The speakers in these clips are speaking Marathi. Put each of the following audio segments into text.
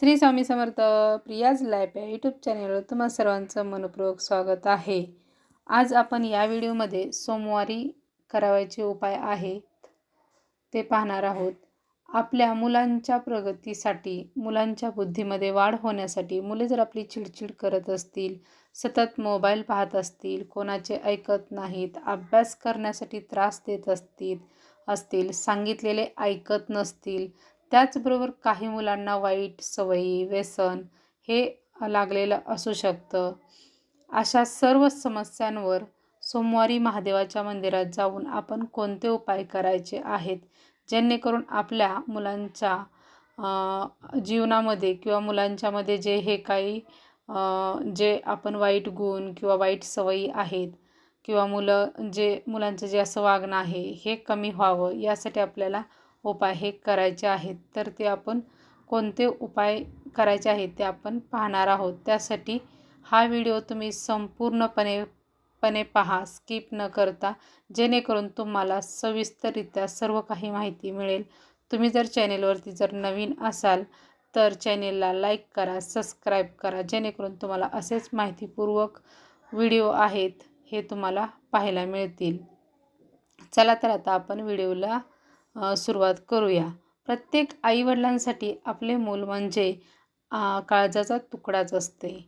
श्री स्वामी समर्थ प्रियाज लाईफ या यूट्यूब चॅनेलवर तुम्हा सर्वांचं मनपूर्वक स्वागत आहे. आज आपण या व्हिडिओमध्ये सोमवारी करावायचे उपाय आहेत ते पाहणार आहोत. आपल्या मुलांच्या प्रगतीसाठी मुलांच्या बुद्धीमध्ये वाढ होण्यासाठी मुले जर आपली चिडचिड करत असतील सतत मोबाईल पाहत असतील कोणाचे ऐकत नाहीत अभ्यास करण्यासाठी त्रास देत असतील असतील सांगितलेले ऐकत नसतील त्याचबरोबर काही मुलांना वाईट सवयी व्यसन हे लागलेलं असू शकतं. अशा सर्व समस्यांवर सोमवारी महादेवाच्या मंदिरात जाऊन आपण कोणते उपाय करायचे आहेत? जेणेकरून आपल्या मुलांच्या जीवनामध्ये किंवा मुलांच्यामध्ये जे हे काही जे आपण वाईट गुण किंवा वाईट सवयी आहेत किंवा मुलं जे मुलांचं जे असं वागणं आहे हे कमी व्हावं यासाठी आपल्याला उपाय हे करायचे आहेत तर ते आपण कोणते उपाय करायचे आहेत ते आपण पाहणार आहोत. त्यासाठी हा व्हिडिओ तुम्ही संपूर्णपणे पणे पहा स्किप न करता जेणेकरून तुम्हाला सविस्तररित्या सर्व काही माहिती मिळेल. तुम्ही जर चॅनेलवरती जर नवीन असाल तर चॅनेलला लाईक करा सबस्क्राईब करा जेणेकरून तुम्हाला असेच माहितीपूर्वक व्हिडिओ आहेत हे तुम्हाला पाहायला मिळतील. चला तर आता आपण व्हिडिओला सुरुवात करूया. प्रत्येक आईवडिलांसाठी आपले मूल म्हणजे काळजाचा तुकडाच असते.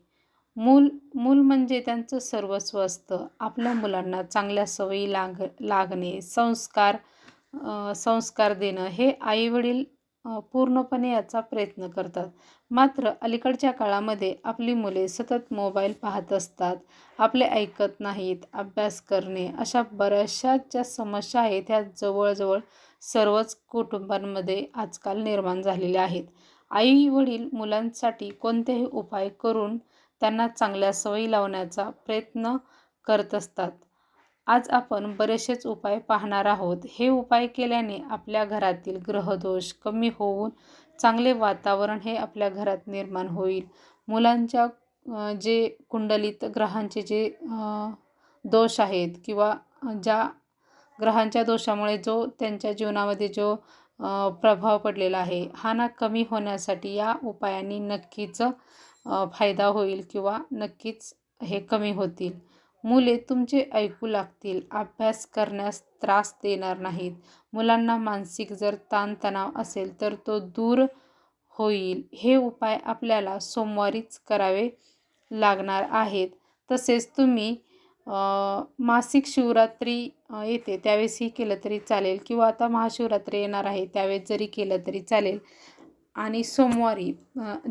मूल मूल म्हणजे त्यांचं सर्वस्व असतं. आपल्या मुलांना चांगल्या सवयी लाग लागणे संस्कार संस्कार देणं हे आईवडील पूर्णपणे याचा प्रयत्न करतात. मात्र अलीकडच्या काळामध्ये आपली मुले सतत मोबाईल पाहत असतात. आपले ऐकत नाहीत अभ्यास करणे अशा बऱ्याचशा ज्या समस्या आहेत ह्या जवळजवळ सर्वच कुटुंबांमध्ये आजकाल निर्माण झालेले आहेत. आई वडील मुलांसाठी कोणतेही उपाय करून त्यांना चांगल्या सवयी लावण्याचा प्रयत्न करत असतात. आज आपण बरेचसेच उपाय पाहणार आहोत. हे उपाय केल्याने आपल्या घरातील ग्रहदोष कमी होऊन चांगले वातावरण हे आपल्या घरात निर्माण होईल. मुलांच्या जे कुंडलीत ग्रहांचे जे दोष आहेत किंवा ज्या ग्रहांच्या दोषामुळे जो त्यांच्या जीवनामध्ये जो प्रभाव पडलेला आहे हा ना कमी होण्यासाठी या उपायांनी नक्कीच फायदा होईल किंवा नक्कीच हे कमी होतील. मुले तुमचे ऐकू लागतील अभ्यास करण्यास त्रास देणार नाहीत. मुलांना मानसिक जर ताणतणाव असेल तर तो दूर होईल. हे उपाय आपल्याला सोमवारीच करावे लागणार आहेत. तसेच तुम्ही मासिक शिवरात्री येते. त्यावेळेसही केलं तरी चालेल. किंवा आता महाशिवरात्री येणार आहे. त्यावेळेस जरी केलं तरी चालेल. आणि सोमवारी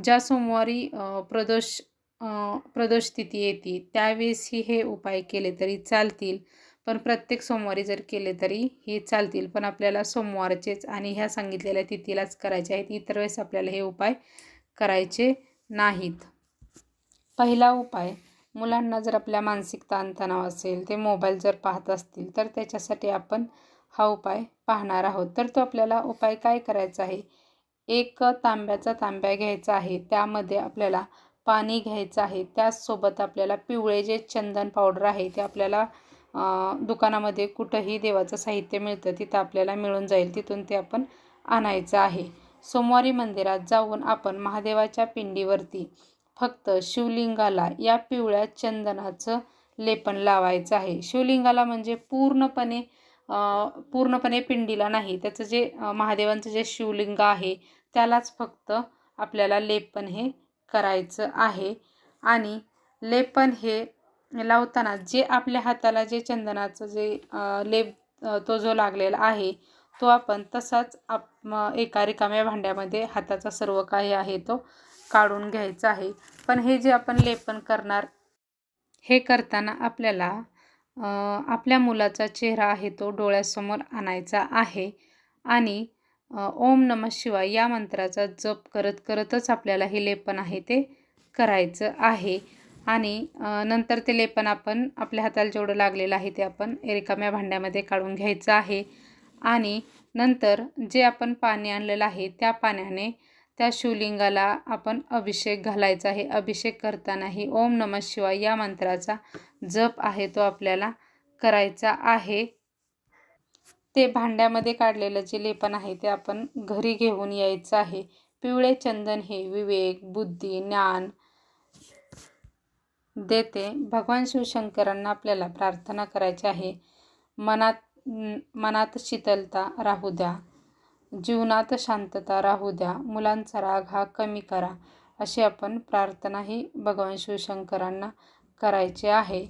ज्या सोमवारी प्रदोष प्रदोष तिथी येते त्यावेळेसही हे उपाय केले तरी चालतील. पण प्रत्येक सोमवारी जर केले तरी हे चालतील. पण आपल्याला सोमवारचेच आणि ह्या सांगितलेल्या तिथीलाच करायचे आहेत. इतर वेळेस आपल्याला हे उपाय करायचे नाहीत. पहिला उपाय मुलांना जर आपल्या मानसिक ताणतणाव असेल ते मोबाईल जर पाहत असतील तर त्याच्यासाठी आपण हा उपाय पाहणार आहोत. तर तो आपल्याला उपाय काय करायचा आहे? एक तांब्याचा तांब्या घ्यायचा आहे. त्यामध्ये आपल्याला पाणी घ्यायचं आहे. त्याचसोबत आपल्याला पिवळे जे चंदन पावडर आहे ते आपल्याला दुकानामध्ये कुठंही देवाचं साहित्य मिळतं तिथं आपल्याला मिळून जाईल. तिथून ते आपण आणायचं आहे. सोमवारी मंदिरात जाऊन आपण महादेवाच्या पिंडीवरती फक्त शिवलिंगाला या पिवळ्या चंदनाचं लेपन लावायचं आहे. शिवलिंगाला म्हणजे पूर्णपणे पूर्णपणे पिंडीला नाही त्याचं जे महादेवांचं जे शिवलिंग आहे त्यालाच फक्त आपल्याला लेपन हे करायचं आहे. आणि लेपन हे लावताना जे आपल्या हाताला जे चंदनाचं जे लेप तो जो लागलेला आहे तो आपण तसाच आप एका रिकाम्या भांड्यामध्ये हाताचा सर्व काही आहे तो काढून घ्यायचं आहे. पण हे जे आपण लेपन करणार हे करताना आपल्याला आपल्या मुलाचा चेहरा आहे तो डोळ्यासमोर आणायचा आहे. आणि ओम नम शिवाय या मंत्राचा जप करत करतच आपल्याला हे लेपन आहे ते करायचं आहे. आणि नंतर ते लेपन आपण आपल्या हाताला जेवढं लागलेलं आहे ते आपण रिकाम्या भांड्यामध्ये काढून घ्यायचं आहे. आणि नंतर जे आपण पाणी आणलेलं आहे त्या पाण्याने त्या शिवलिंगाला आपण अभिषेक घालायचा आहे. अभिषेक करतानाही ओम नम शिवाय या मंत्राचा जप आहे तो आपल्याला करायचा आहे. ते भांड्यामध्ये काढलेलं जे लेपन आहे ते आपण घरी घेऊन यायचं आहे. पिवळे चंदन हे विवेक बुद्धी ज्ञान देते. भगवान शिवशंकरांना आपल्याला प्रार्थना करायची आहे. मनात मनात शीतलता राहू द्या. जीवनात शांतता राहू द्या मुलांचा राग हा कमी करा अशी आपण प्रार्थनाही भगवान शिवशंकरांना करायची आहे.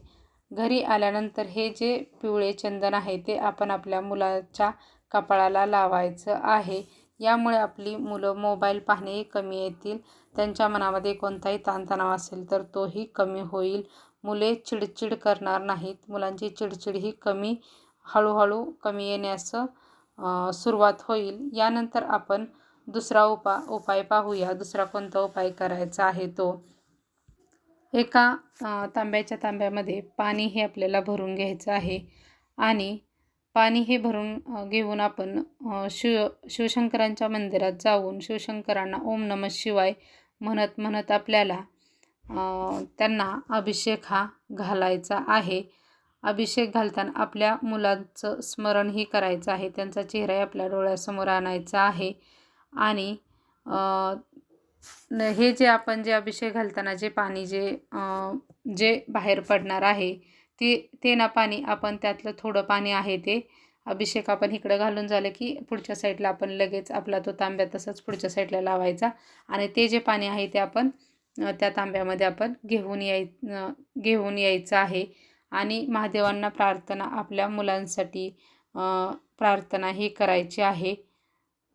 घरी आल्यानंतर हे जे पिवळे चंदन आहे ते आपण आपल्या मुलाच्या कपाळाला लावायचं आहे. यामुळे आपली मुलं मोबाईल पाहणेही कमी येतील. त्यांच्या मनामध्ये कोणताही ताणतणाव असेल तर तोही कमी होईल. मुले चिडचिड करणार नाहीत. मुलांची चिडचिड ही कमी हळूहळू कमी येण्याचं सुरुवात होईल. यानंतर आपण दुसरा उपा उपाय पाहूया. दुसरा कोणता उपाय करायचा आहे तो? एका तांब्याच्या तांब्यामध्ये पाणी हे आपल्याला भरून घ्यायचं आहे आणि पाणी हे भरून घेऊन आपण शिव शिवशंकरांच्या मंदिरात जाऊन शिवशंकरांना ओम नम शिवाय म्हणत म्हणत आपल्याला त्यांना अभिषेक हा घालायचा आहे. अभिषेक घालताना आपल्या मुलांचं स्मरणही करायचं आहे. त्यांचा चेहराही आपल्या डोळ्यासमोर आणायचा आहे. आणि हे जे आपण जे अभिषेक घालताना जे पाणी जे जे बाहेर पडणार आहे ते ते ना पाणी आपण त्यातलं थोडं पाणी आहे ते अभिषेक आपण इकडं घालून झालं की पुढच्या साईडला आपण लगेच आपला तो तांब्या तसंच पुढच्या साईडला लावायचा. आणि ते जे पाणी आहे ते आपण त्या तांब्यामध्ये आपण घेऊन याय घेऊन यायचं आहे. आणि महादेवांना प्रार्थना आपल्या मुलांसाठी प्रार्थना ही करायची आहे.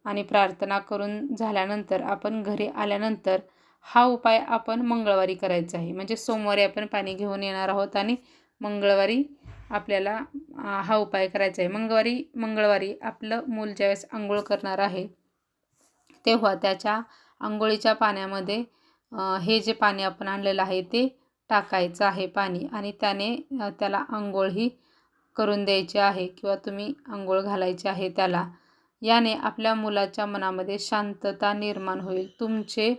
आणि प्रार्थना करून झाल्यानंतर आपण घरी आल्यानंतर हा उपाय आपण मंगळवारी करायचा आहे. म्हणजे सोमवारी आपण पाणी घेऊन येणार आहोत आणि मंगळवारी आपल्याला हा उपाय करायचा आहे. मंगळवारी मंगळवारी आपलं मूल ज्यावेळेस आंघोळ करणार आहे तेव्हा त्याच्या आंघोळीच्या पाण्यामध्ये हे जे पाणी आपण आणलेलं आहे ते टाकायचं आहे पाणी आणि त्याने त्याला आंघोळही करून द्यायची आहे किंवा तुम्ही आंघोळ घालायची आहे त्याला. याने आपल्या मुलाच्या मनामध्ये शांतता निर्माण होईल. तुमचे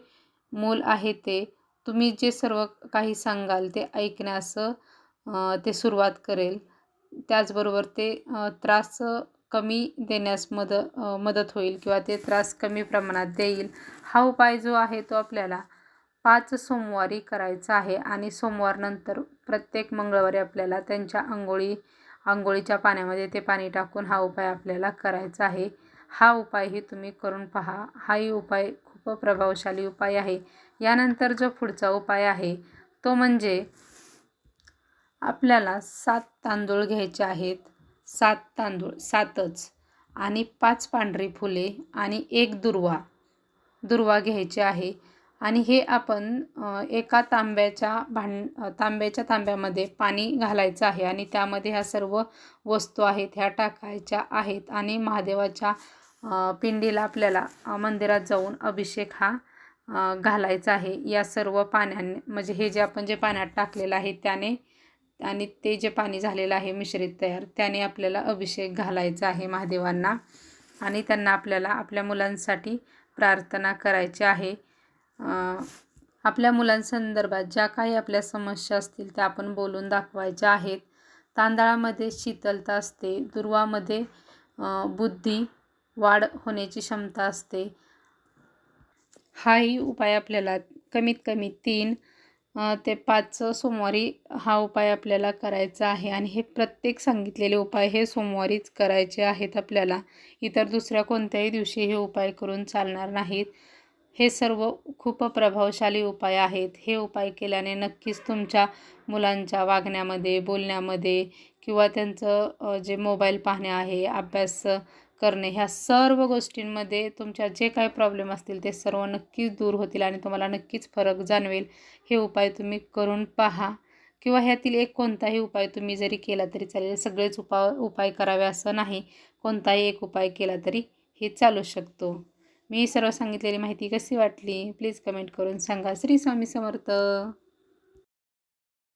मूल आहे ते तुम्ही जे सर्व काही सांगाल ते ऐकण्यास ते सुरुवात करेल. त्याचबरोबर ते त्रास कमी देण्यास मद मदत होईल किंवा ते त्रास कमी प्रमाणात देईल. हा उपाय जो आहे तो आपल्याला पाच सोमवारी करायचा आहे आणि सोमवारनंतर प्रत्येक मंगळवारी आपल्याला त्यांच्या आंघोळी आंघोळीच्या पाण्यामध्ये ते पाणी टाकून हा उपाय आपल्याला करायचा आहे. हा उपायही तुम्ही करून पहा. हाही उपाय खूप प्रभावशाली उपाय आहे. यानंतर जो पुढचा उपाय आहे तो म्हणजे आपल्याला सात तांदूळ घ्यायचे आहेत. सात तांदूळ सातच. आणि पाच पांढरी फुले आणि एक दुर्वा. दुर्वा घ्यायची आहे. आणि हे आपण एका तांब्याच्या भांड तांब्याच्या तांब्यामध्ये पाणी घालायचं आहे आणि त्यामध्ये ह्या सर्व वस्तू आहेत ह्या टाकायच्या आहेत आणि महादेवाच्या पिंडीला आपल्याला मंदिरात जाऊन अभिषेक हा घालायचा आहे. या सर्व पाण्याने म्हणजे हे जे आपण जे पाण्यात टाकलेलं आहे त्याने आणि ते जे पाणी झालेलं आहे मिश्रित तयार त्याने आपल्याला अभिषेक घालायचा आहे महादेवांना. आणि त्यांना आपल्याला आपल्या मुलांसाठी प्रार्थना करायची आहे. आपल्या मुलांसंदर्भात ज्या काही आपल्या समस्या असतील त्या आपण बोलून दाखवायच्या आहेत. तांदळामध्ये शीतलता असते. दुर्वामध्ये बुद्धी वाढ होण्याची क्षमता असते. हाही उपाय आपल्याला कमीत कमी तीन ते पाच सोमवारी हा उपाय आपल्याला करायचा आहे. आणि हे प्रत्येक सांगितलेले उपाय हे सोमवारीच करायचे आहेत आपल्याला. इतर दुसऱ्या कोणत्याही दिवशी हे उपाय करून चालणार नाहीत. हे सर्व खूप प्रभावशाली उपाय आहेत. हे उपाय केल्याने नक्कीच तुमच्या मुलांच्या वागण्यामध्ये बोलण्यामध्ये किंवा त्यांचं जे मोबाईल पाहणे आहे अभ्यास करणे ह्या सर्व गोष्टींमध्ये तुमच्या जे काही प्रॉब्लेम असतील ते सर्व नक्कीच दूर होतील आणि तुम्हाला नक्कीच फरक जाणवेल. हे उपाय तुम्ही करून पहा किंवा ह्यातील एक कोणताही उपाय तुम्ही जरी केला तरी चालेल. सगळेच उपा उपाय करावे असं नाही. कोणताही एक उपाय केला तरी हे चालू शकतो. मी सर्व सांगितलेली माहिती कशी वाटली? प्लीज कमेंट करून सांगा. श्री स्वामी समर्थ.